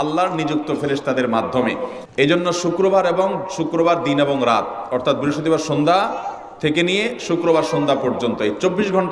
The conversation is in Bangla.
আল্লাহর নিযুক্ত ফেরেস্তাদের মাধ্যমে। এই জন্য শুক্রবার এবং শুক্রবার দিন এবং রাত, অর্থাৎ বৃহস্পতিবার সন্ধ্যা থেকে নিয়ে শুক্রবার সন্ধ্যা পর্যন্ত এই চব্বিশ ঘণ্টা